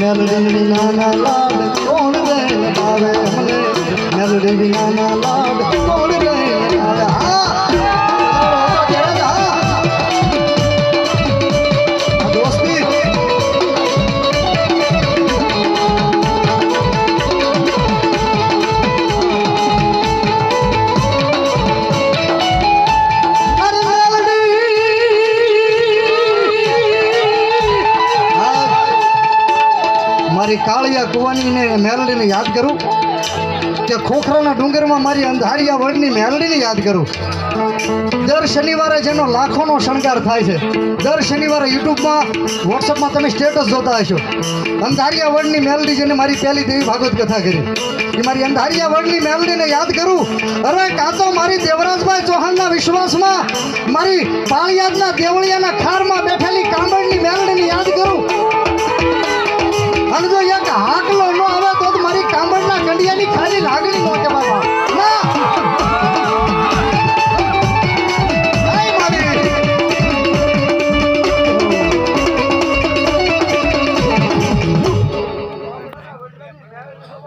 મેલડી નાના લાડ કોણ રે આવે મેલડી નાના લાડ કોણ રે પાળિયા કુવાની મેલડીને યાદ કરું કે ખોખરાના ડુંગરમાં મારી અંધારિયા વડની મેલડીને યાદ કરું. દર શનિવારે જેનો લાખોનો શણગાર થાય છે. દર શનિવારે યુટ્યુબમાં, વોટ્સઅપમાં તમે સ્ટેટસ જોતા હશો. અંધારિયા વડની મેલડી જેને મારી પહેલી દેવી ભાગવત કથા કરી. એ મારી અંધારિયા વડની મેલડીને યાદ કરું. અરે, કાં તો મારી દેવરાજભાઈ ચૌહાણના વિશ્વાસમાં મારી પાળિયાદના દેવળિયાના ખારમાં